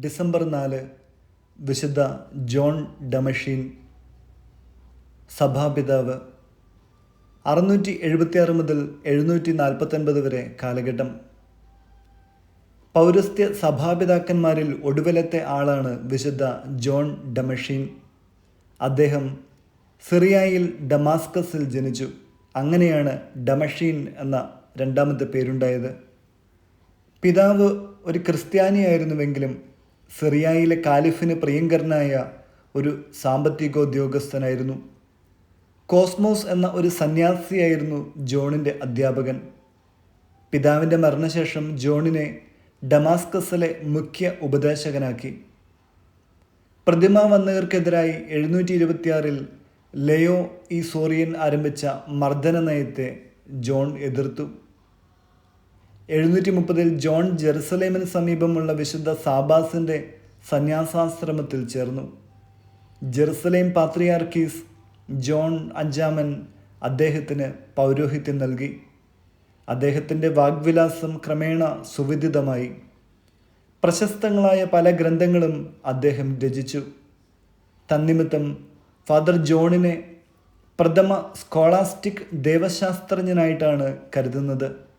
December നാല് വിശുദ്ധ John ഡമഷീൻ സഭാപിതാവ് അറുന്നൂറ്റി എഴുപത്തിയാറ് മുതൽ എഴുന്നൂറ്റി നാൽപ്പത്തൊൻപത് വരെ കാലഘട്ടം. പൗരസ്ത്യ സഭാപിതാക്കന്മാരിൽ ഒടുവിലത്തെ ആളാണ് വിശുദ്ധ ജോൺ ഡമഷീൻ. അദ്ദേഹം സിറിയായിൽ ഡമാസ്കസിൽ ജനിച്ചു. അങ്ങനെയാണ് ഡമഷീൻ എന്ന രണ്ടാമത്തെ പേരുണ്ടായത്. പിതാവ് ഒരു ക്രിസ്ത്യാനിയായിരുന്നുവെങ്കിലും സിറിയായിലെ കാലിഫിന് പ്രിയങ്കരനായ ഒരു സാമ്പത്തികോദ്യോഗസ്ഥനായിരുന്നു. കോസ്മോസ് എന്ന ഒരു സന്യാസിയായിരുന്നു ജോണിന്റെ അധ്യാപകൻ. പിതാവിന്റെ മരണശേഷം ജോണിനെ ഡമാസ്കസിലെ മുഖ്യ ഉപദേശകനാക്കി. പ്രതിമ വന്നവർക്കെതിരായി എഴുന്നൂറ്റി ഇരുപത്തിയാറിൽ ലയോ ഈ സോറിയൻ ആരംഭിച്ച മർദ്ദന നയത്തെ ജോൺ എതിർത്തു. എഴുന്നൂറ്റി മുപ്പതിൽ ജോൺ ജെറുസലേമിന് സമീപമുള്ള വിശുദ്ധ സാബാസിന്റെ സന്യാസാശ്രമത്തിൽ ചേർന്നു. ജെറുസലേം പാത്രിയാർക്കീസ് ജോൺ അഞ്ചാമൻ അദ്ദേഹത്തിന് പൗരോഹിത്യം നൽകി. അദ്ദേഹത്തിന്റെ വാഗ്വിലാസം ക്രമേണ സുവിദിതമായി. പ്രശസ്തങ്ങളായ പല ഗ്രന്ഥങ്ങളും അദ്ദേഹം രചിച്ചു. തന്നിമിത്തം ഫാദർ ജോണിനെ പ്രഥമ സ്കോളാസ്റ്റിക് ദേവശാസ്ത്രജ്ഞനായിട്ടാണ് കരുതുന്നത്.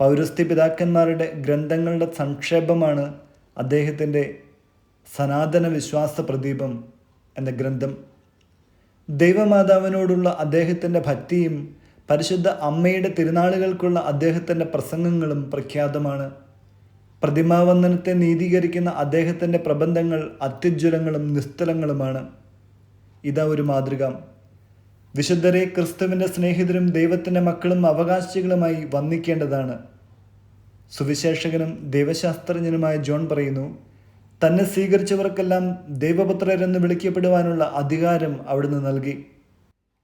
പൗരസ്ത്യ പിതാക്കന്മാരുടെ ഗ്രന്ഥങ്ങളുടെ സംക്ഷേപമാണ് അദ്ദേഹത്തിന്റെ സനാതന വിശ്വാസ പ്രദീപം എന്ന ഗ്രന്ഥം. ദൈവമാതാവിനോടുള്ള അദ്ദേഹത്തിന്റെ ഭക്തിയും പരിശുദ്ധ അമ്മയുടെ തിരുനാളുകൾക്കുള്ള അദ്ദേഹത്തിന്റെ പ്രസംഗങ്ങളും പ്രഖ്യാതമാണ്. പ്രതിമാവന്ദനത്തെ നീതീകരിക്കുന്ന അദ്ദേഹത്തിന്റെ പ്രബന്ധങ്ങൾ അത്യുജ്വലങ്ങളും നിസ്തലങ്ങളുമാണ്. ഇതാ ഒരു മാതൃക. വിശുദ്ധരെ ക്രിസ്തുവിന്റെ സ്നേഹിതരും ദൈവത്തിന്റെ മക്കളും അവകാശികളുമായി വന്നിക്കേണ്ടതാണ് സുവിശേഷകനും ദൈവശാസ്ത്രജ്ഞനുമായ ജോൺ പറയുന്നു തന്നെ സ്വീകരിച്ചവർക്കെല്ലാം ദൈവപുത്രരെന്ന് വിളിക്കപ്പെടുവാനുള്ള അധികാരം അവിടുന്ന് നൽകി.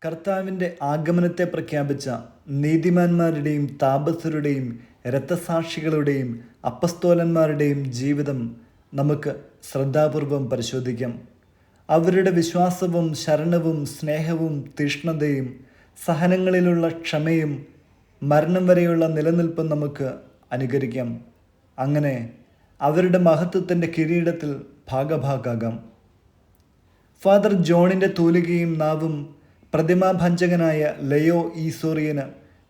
കർത്താവിന്റെ ആഗമനത്തെ പ്രഖ്യാപിച്ച നീതിമാന്മാരുടെയും താപസരുടെയും രക്തസാക്ഷികളുടെയും അപ്പസ്തോലന്മാരുടെയും ജീവിതം നമുക്ക് ശ്രദ്ധാപൂർവം പരിശോധിക്കാം. അവരുടെ വിശ്വാസവും ശരണവും സ്നേഹവും തീഷ്ണതയും സഹനങ്ങളിലുള്ള ക്ഷമയും മരണം വരെയുള്ള നിലനിൽപ്പും നമുക്ക് അനുകരിക്കാം. അങ്ങനെ അവരുടെ മഹത്വത്തിന്റെ കിരീടത്തിൽ ഭാഗഭാഗാകാം ഫാദർ ജോണിന്റെ തൂലികയും നാവും പ്രതിമാഭഞ്ചകനായ ലയോ ഈസോറിയന്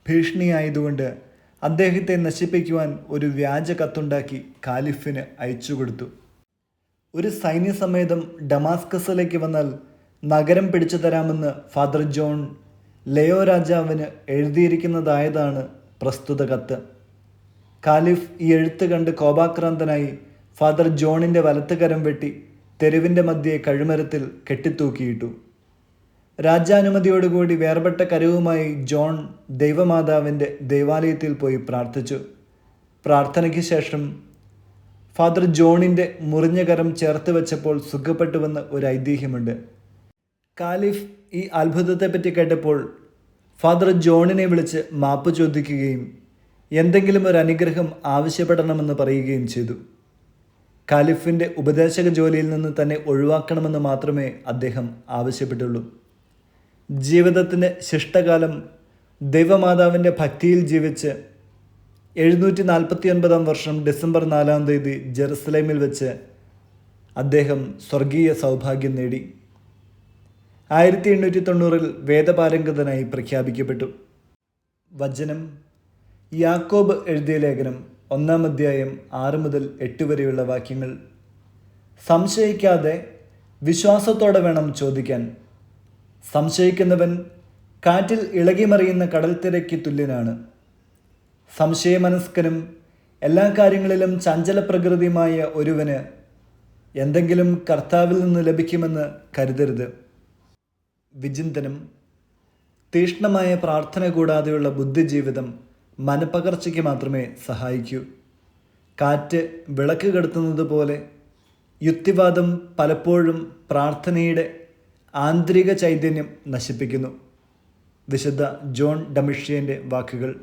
ഭീഷണിയായതുകൊണ്ട് അദ്ദേഹത്തെ നശിപ്പിക്കുവാൻ ഒരു വ്യാജ കത്തുണ്ടാക്കി കാലിഫിന് അയച്ചുകൊടുത്തു. ഒരു സൈന്യസമേതം ഡമാസ്കസിലേക്ക് വന്നാൽ നഗരം പിടിച്ചു തരാമെന്ന് ഫാദർ ജോൺ ലയോ രാജാവിന് എഴുതിയിരിക്കുന്നതായതാണ് പ്രസ്തുത കത്ത്. കാലിഫ് ഈ എഴുത്ത് കണ്ട് കോപാക്രാന്തനായി ഫാദർ ജോണിന്റെ വലത്തുകരം വെട്ടി തെരുവിന്റെ മധ്യേ കഴുമരത്തിൽ കെട്ടിത്തൂക്കിയിട്ടു. രാജ്യാനുമതിയോടുകൂടി വേർപെട്ട കരവുമായി ജോൺ ദൈവമാതാവിന്റെ ദൈവാലയത്തിൽ പോയി പ്രാർത്ഥിച്ചു. പ്രാർത്ഥനയ്ക്ക് ശേഷം ഫാദർ ജോണിന്റെ മുറിഞ്ഞ കരം ചേർത്ത് വെച്ചപ്പോൾ സുഖപ്പെട്ടുവെന്ന് ഒരു ഐതിഹ്യമുണ്ട്. കാലിഫ് ഈ അത്ഭുതത്തെപ്പറ്റി കേട്ടപ്പോൾ ഫാദർ ജോണിനെ വിളിച്ച് മാപ്പ് ചോദിക്കുകയും എന്തെങ്കിലും ഒരു അനുഗ്രഹം ആവശ്യപ്പെടണമെന്ന് പറയുകയും ചെയ്തു. കാലിഫിന്റെ ഉപദേശക ജോലിയിൽ നിന്ന് തന്നെ ഒഴിവാക്കണമെന്ന് മാത്രമേ അദ്ദേഹം ആവശ്യപ്പെട്ടുള്ളൂ. ജീവിതത്തിന്റെ ശിഷ്ടകാലം ദൈവമാതാവിന്റെ ഭക്തിയിൽ ജീവിച്ച് എഴുന്നൂറ്റി നാൽപ്പത്തി ഒൻപതാം വർഷം ഡിസംബർ നാലാം തീയതി ജെറുസലേമിൽ വെച്ച് അദ്ദേഹം സ്വർഗീയ സൗഭാഗ്യം നേടി. ആയിരത്തി എണ്ണൂറ്റി തൊണ്ണൂറിൽ വേദപാരംഗതനായി പ്രഖ്യാപിക്കപ്പെട്ടു. വചനം യാക്കോബ് എഴുതിയ ലേഖനം ഒന്നാം അധ്യായം ആറ് മുതൽ എട്ട് വരെയുള്ള വാക്യങ്ങൾ. സംശയിക്കാതെ വിശ്വാസത്തോടെ വേണം ചോദിക്കാൻ. സംശയിക്കുന്നവൻ കാറ്റിൽ ഇളകിമറിയുന്ന കടൽത്തിരയ്ക്ക് തുല്യനാണ്. സംശയമനസ്കനും എല്ലാ കാര്യങ്ങളിലും ചഞ്ചല പ്രകൃതിയുമായ ഒരുവന് എന്തെങ്കിലും കർത്താവിൽ നിന്ന് ലഭിക്കുമെന്ന് കരുതരുത്. വിചിന്തനം തീഷ്ണമായ പ്രാർത്ഥന കൂടാതെയുള്ള ബുദ്ധിജീവിതം മനപ്പകർച്ചയ്ക്ക് മാത്രമേ സഹായിക്കൂ. കാറ്റ് വിളക്ക് കെടുത്തുന്നത് പോലെ യുക്തിവാദം പലപ്പോഴും പ്രാർത്ഥനയുടെ ആന്തരിക ചൈതന്യം നശിപ്പിക്കുന്നു. വിശുദ്ധ ജോൺ ഡമിഷ്യന്റെ വാക്കുകൾ.